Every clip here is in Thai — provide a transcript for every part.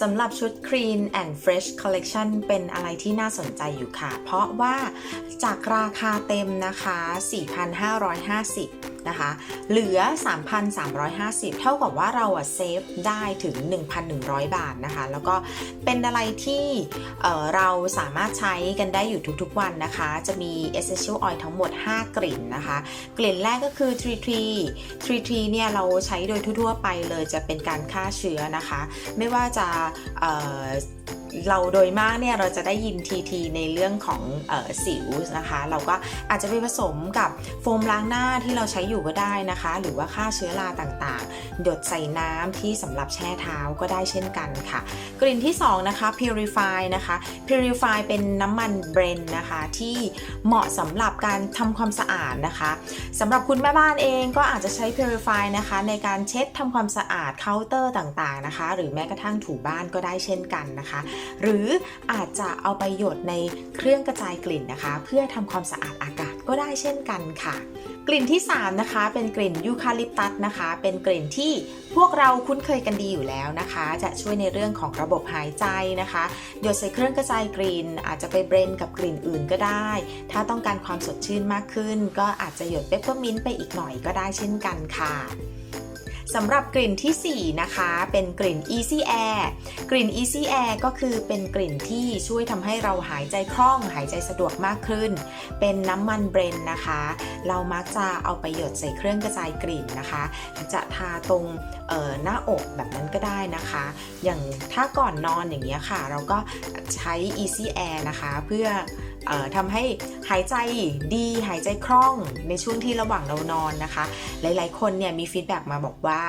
สำหรับชุด Clean and Fresh Collection เป็นอะไรที่น่าสนใจอยู่ค่ะ เพราะว่าจากราคาเต็มนะคะ 4,550 นะคะ เหลือ 3,350 เท่ากับว่าเราอะเซฟได้ถึง 1,100 บาทนะคะ แล้วก็เป็นอะไรที่เเราสามารถใช้กันได้อยู่ทุกๆวันนะคะ จะมี Essential Oil ทั้งหมด 5 กลิ่นนะคะ กลิ่นแรกก็คือ Tree Tree Tree Tree เนี่ยเราใช้โดยทั่วๆไปเลยจะเป็นการฆ่าเชื้อนะคะ ไม่ว่าจะ เราโดยมากเนี่ยเราจะได้ยินทีทีในเรื่องของออสิวนะคะ เราก็อาจจะไปผสมกับโฟมล้างหน้าที่เราใช้อยู่ก็ได้นะคะ หรือว่าฆ่าเชื้อราต่างๆ หยดใส่น้ำที่สำหรับแช่เท้าก็ได้เช่นกันค่ะ กลิ่นที่ 2 นะคะ Purify นะคะ Purify เป็นน้ำมันเบรนนะคะที่เหมาะสำหรับการทำความสะอาดนะคะสำหรับคุณแม่บ้านเองก็อาจจะใช้ Purify นะคะในการเช็ดทำความสะอาดเคาน์เตอร์ต่างๆนะคะ หรือแม้กระทั่งถูบ้านก็ได้เช่นกันนะคะหรืออาจจะเอาไปหยดในเครื่องกระจายกลิ่นนะคะ เพื่อทำความสะอาดอากาศก็ได้เช่นกันค่ะ กลิ่นที่ 3 นะคะ เป็นกลิ่นยูคาลิปตัสนะคะ เป็นกลิ่นที่พวกเราคุ้นเคยกันดีอยู่แล้วนะคะ จะช่วยในเรื่องของระบบหายใจนะคะหยดใส่เครื่องกระจายกลิ่นอาจจะไปเบรนกับกลิ่นอื่นก็ได้ ถ้าต้องการความสดชื่นมากขึ้น ก็อาจจะหยดเปปเปอร์มินต์ไปอีกหน่อยก็ได้เช่นกันค่ะ สำหรับกลิ่นทีสี่ 4 นะคะ เป็นกลิ่น Easy Air กลิ่น Easy Air ก็คือเป็นกลิ่นที่ช่วยทำให้เราหายใจคล่อง หายใจสะดวกมากขึ้น เป็นน้ำมันเบรนนะคะ เรามักจะเอาไปหยดใส่เครื่องกระจายกลิ่นนะคะ จะทาตรงหน้าอกแบบนั้นก็ได้นะคะ อย่างถ้าก่อนนอนอย่างเงี้ยค่ะ เราก็ใช้ Easy Air นะคะ เพื่อ ทำให้หายใจดีหายใจคล่องในช่วงที่ระหว่างเรานอนนะคะ หลายๆ คนเนี่ยมีฟีดแบ็กมาบอกว่า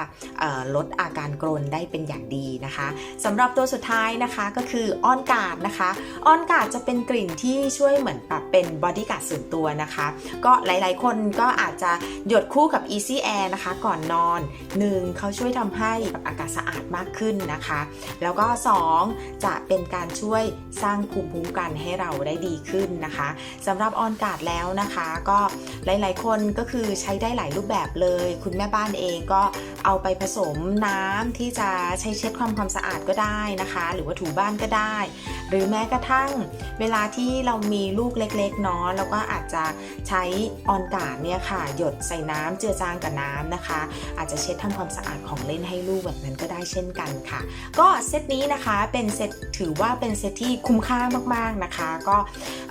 ลดอาการกรนได้เป็นอย่างดีนะคะสำหรับตัวสุดท้ายนะคะก็คือออนกาดนะคะออนกาดจะเป็นกลิ่นที่ช่วยเหมือนแบบเป็นบอดี้การ์ดส่วนตัวนะคะ ก็หลายๆ คนก็อาจจะหยดคู่กับ Easy Air นะคะก่อนนอน 1. เขาช่วยทำให้อากาศสะอาดมากขึ้นนะคะ แล้วก็ 2. จะเป็นการช่วยสร้างภูมิคุ้มกันให้เราได้ดีขึ้นนะคะสำหรับออนการ์ดแล้วนะคะ ก็หลายๆ คนก็คือใช้ได้หลายรูปแบบเลย คุณแม่บ้านเองก็เอาไปผสมน้ำที่จะใช้เช็ดความความสะอาดก็ได้นะคะ หรือว่าถูบ้านก็ได้ หรือแม้กระทั่งเวลาที่เรามีลูกเล็กๆเนาะเราก็อาจจะใช้ออนการ์ดเนี่ยค่ะ หยดใส่น้ำเจือจางกับน้ำนะคะ อาจจะเช็ดทำความสะอาดของเล่นให้ลูกแบบนั้นก็ได้เช่นกันค่ะ ก็เซตนี้นะคะเป็นเซตถือว่าเป็นเซตที่คุ้มค่ามากๆนะคะ ก็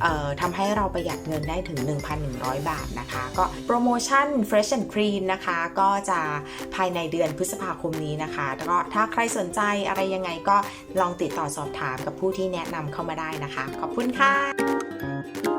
เอ่อทำให้เราประหยัดเงินได้ถึง 1,100 บาทนะคะ ก็โปรโมชั่น Fresh and Clean นะคะก็จะภายในเดือนพฤษภาคมนี้นะคะแล้วก็ถ้าใครสนใจอะไรยังไงก็ลองติดต่อสอบถามกับผู้ที่แนะนำเข้ามาได้นะคะ ขอบคุณค่ะ